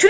Should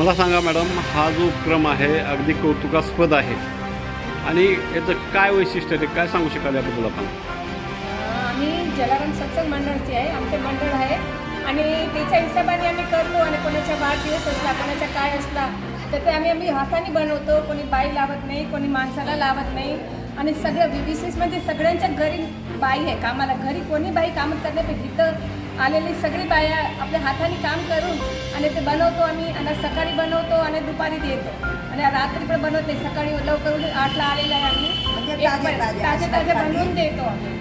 मला सांगा madam हा जो उपक्रम आहे अगदी कौतुकास्पद आहे. आणि याचं काय वैशिष्ट्य आहे ते काय सांगू शकाल याबद्दल आपण? आम्ही जलाराम सत्संग मंडळाची आहे आमचे मंडळ आहे. आणि त्याच्या हिशोबाने आम्ही करतो आणि कोणाच्या वाढदिवस असला कोणाचा काय असला तर ते आम्ही आम्ही हाताने बनवतो. कोणी बाई लावत नाही कोणी माणसाला लावत नाही. आणि सगळं बी बी म्हणजे सगळ्यांच्या घरी बाई आहे कामाला. घरी कोणी बाई काम करण्यापेक्षा इथं आलेली सगळी बाया आपल्या हाताने काम करून आणि ते बनवतो आम्ही आणि सकाळी बनवतो आणि दुपारी देतो. आणि रात्री पण बनवत. सकाळी लवकर उठून आठला आलेला आहे आम्ही. एक- ताजे ताजे बनवून देतो आम्ही.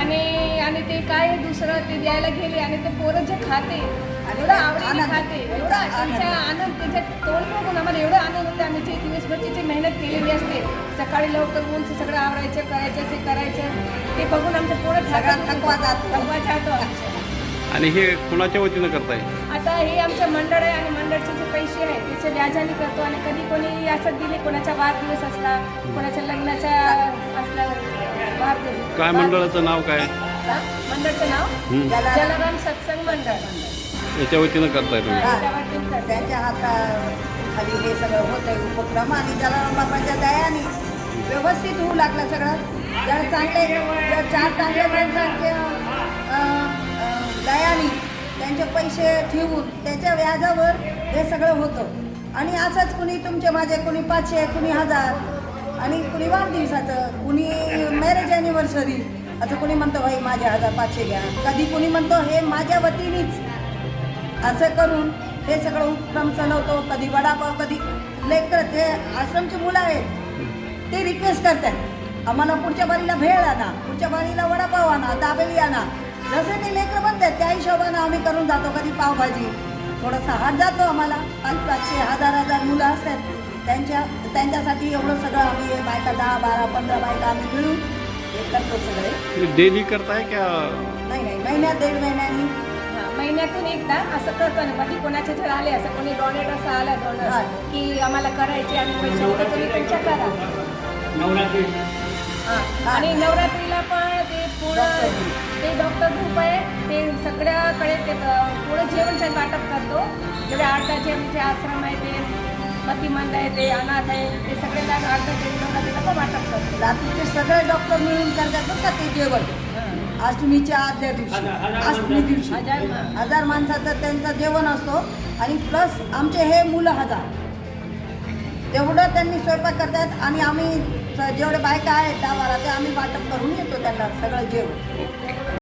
आणि आणि ते काय दुसरं ते द्यायला गेले आणि ते पोरं जे खाते एवढं आवडीने खाते. एवढा त्यांच्या आनंद त्याच्या तोंड बघून आम्हाला एवढं आनंद होते. आम्ही जे दिवसभरची जी मेहनत केलेली असते सकाळी लवकर उठून सगळं आवरायचं करायचं ते करायचं ते बघून आमच्या पोरं थकवा जातो. थकवा जातो. आणि हे कुणाच्या वतीनं करताय? आता हे आमचं मंडळ आहे आणि मंडळचे जे पैसे आहे त्याचे व्याजाने करतो आणि कधी कोणी असं दिले कोणाचा वाढदिवस असला कोणाच्या लग्नाचा असला वाढदिवस. काय मंडळाचं नाव काय? हा? मंडळचं नाव. जलाराम सत्संग मंडळ. याच्या वतीनं करताय तुम्ही. त्याच्या हाताखाली हे सगळं होतं उपक्रम आणि जलाराम बाबाच्या दयाने व्यवस्थित होऊ लागलं सगळं. जर चांगले जर चार चांगले अं, दयानी त्यांचे पैसे ठेवून त्याच्या व्याजावर हे सगळं होतं. आणि असंच कुणी तुमचे माझे कुणी पाचशे कुणी हजार आणि कुणी वाढदिवसाचं कुणी मॅरेज ॲनिव्हर्सरी असं कुणी म्हणतं भाई माझे हजार पाचशे घ्या. कधी कुणी म्हणतो हे माझ्या वतीनेच. असं करून हे सगळं उपक्रम चालवतो. कधी वडापाव कधी लेकर हे आश्रमची मुलं आहेत ते रिक्वेस्ट करतात. आम्हाला पुढच्या बारीला भेळ आणा पुढच्या बारीला वडापाव आणा दाबेली आणा. जसे ते लेकरं म्हणतात त्या हिशोबानं आम्ही करून जातो कधी पावभाजी. थोडासा हात जातो आम्हाला. पाच पाचशे हजार हजार मुलं असतात. त्यांच्या त्यांच्यासाठी एवढं सगळं आम्ही बायका दहा बारा पंधरा बायका आम्ही मिळून हे करतो सगळे. डेली करताय का? नाही नाही. महिन्यात दीड महिन्यानी. हा, महिन्यातून एकदा असं करतो ना. कधी कोणाचे जर आले असं कोणी डोनेट असं आलं हा. डोनर की आम्हाला करायचे आणि पैसे होते तुम्ही तुमच्या करा. आणि नवरात्रीला पण ते पुढं ते डॉक्टर ग्रुप आहे. ते सगळ्याकडे ते अं, पुढं जेवण छान वाटप करतो. जेवढे आर्टाचे म्हणजे आश्रम आहे ते मतिमंद आहे ते अनाथ आहे ते सगळ्यांना आर्ट ते नवरात्रीला पण वाटप करतो. रात्रीचे सगळे डॉक्टर मिळून करतात का ते जेवण. अष्टमीच्या आदल्या दिवशी. अष्टमी दिवशी. हजार हजार माणसाचं त्यांचं जेवण असतो. आणि प्लस आमचे हे मुलं हजार. तेवढं त्यांनी स्वयंपाक करतात आणि आम्ही जेवढे बायका आहेत दहा बारा ते आम्ही वाटप करून येतो त्यांना सगळं जेवण.